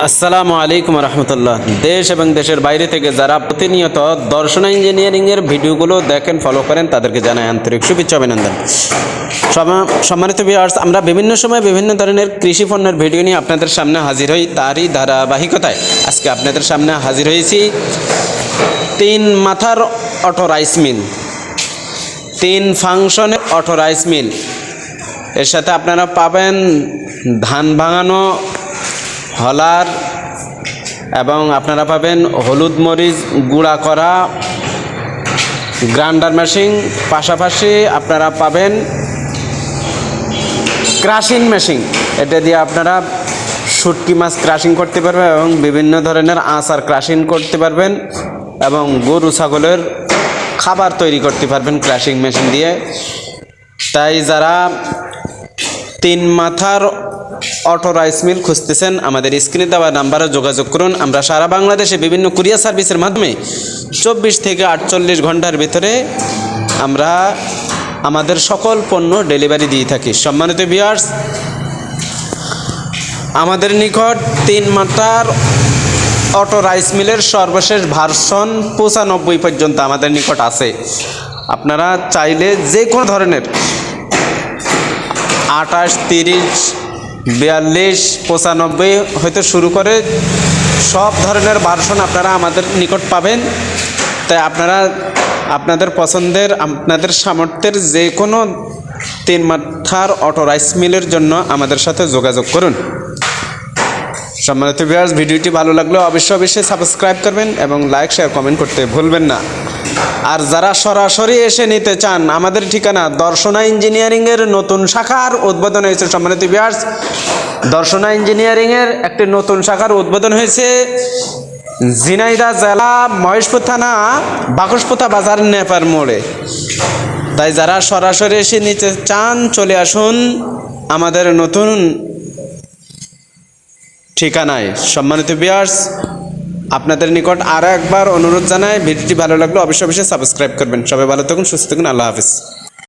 আসসালামু আলাইকুম রহমতুল্লাহ। দেশ এবং দেশের বাইরে থেকে যারা প্রতিনিয়ত দর্শন ইঞ্জিনিয়ারিংয়ের ভিডিওগুলো দেখেন ফলো করেন, তাদেরকে জানাই আন্তরিক শুভেচ্ছা, অভিনন্দন। সম- সম্মানিত ভিউয়ার্স আমরা বিভিন্ন সময় বিভিন্ন ধরনের কৃষি পণ্যের ভিডিও নিয়ে আপনাদের সামনে হাজির হই তারই ধারাবাহিকতায়। আজকে আপনাদের সামনে হাজির হয়েছি তিন মাথার অটো রাইস মিল তিন ফাংশনের অটো রাইস মিল এর সাথে আপনারা পাবেন ধান ভাঙানো হলার এবং আপনারা পাবেন হলুদ মরিচ, গুঁড়া করা, গ্রাইন্ডার মেশিন, পাশাপাশি আপনারা পাবেন ক্রাশিং মেশিন। এটা দিয়ে আপনারা শুটকি মাছ ক্রাশিং করতে পারবেন এবং বিভিন্ন ধরনের আচার ক্রাশিং করতে পারবেন এবং গরু, ছাগলের খাবার তৈরি করতে পারবেন ক্রাশিং মেশিন দিয়ে। তাই যারা তিন মাথার অটো রাইস মিল খুঁজতেছেন। আমাদের স্ক্রিনে দেওয়া নাম্বারে যোগাযোগ করুন। আমরা সারা বাংলাদেশে বিভিন্ন কুরিয়ার সার্ভিসের মাধ্যমে চব্বিশ থেকে আটচল্লিশ ঘণ্টার ভিতরে আমরা আমাদের সকল পণ্য ডেলিভারি দিয়ে থাকি। সম্মানিত ভিউয়ার্স, আমাদের নিকট তিন মাথার অটো রাইস মিলের সর্বশেষ ভার্সন পঁচানব্বই পর্যন্ত আমাদের নিকট আছে। আপনারা চাইলে যে কোনো ধরনের আটাশ তিরিশ বিয়াল্লিশ, পঁচানব্বই হয়তো শুরু করে সব ধরনের ভার্সন আপনারা আমাদের নিকট পাবেন। তাই আপনারা আপনাদের পছন্দের, আপনাদের সামর্থ্যের যে কোনো তিন মাথার অটো রাইস মিলের জন্য আমাদের সাথে যোগাযোগ করুন। সম্মানিত ভিডিওটি ভালো লাগলে অবশ্যই অবশ্যই সাবস্ক্রাইব করবেন এবং লাইক শেয়ার কমেন্ট করতে ভুলবেন না। আর যারা সরাসরি এসে নিতে চান, আমাদের ঠিকানা দর্শনা ইঞ্জিনিয়ারিংয়ের নতুন শাখার উদ্বোধন হয়েছে। সম্মানিত ভিউয়ার্স দর্শনা ইঞ্জিনিয়ারিংয়ের একটি নতুন শাখার উদ্বোধন হয়েছে ঝিনাইদা জেলা মহেশপুর থানা, বাকসপুতা বাজার, নেপার মোড়ে। তাই যারা সরাসরি এসে নিতে চান, চলে আসুন আমাদের নতুন ঠিকানায়। সম্মানিত বিয়ার্স আপনাদের নিকট আরও একবার অনুরোধ জানায় ভিডিওটি ভালো লাগলে অবশ্যই অবশ্যই সাবস্ক্রাইব করবেন। সবাই ভালো থাকুন, সুস্থ থাকুন, আল্লাহ হাফিজ।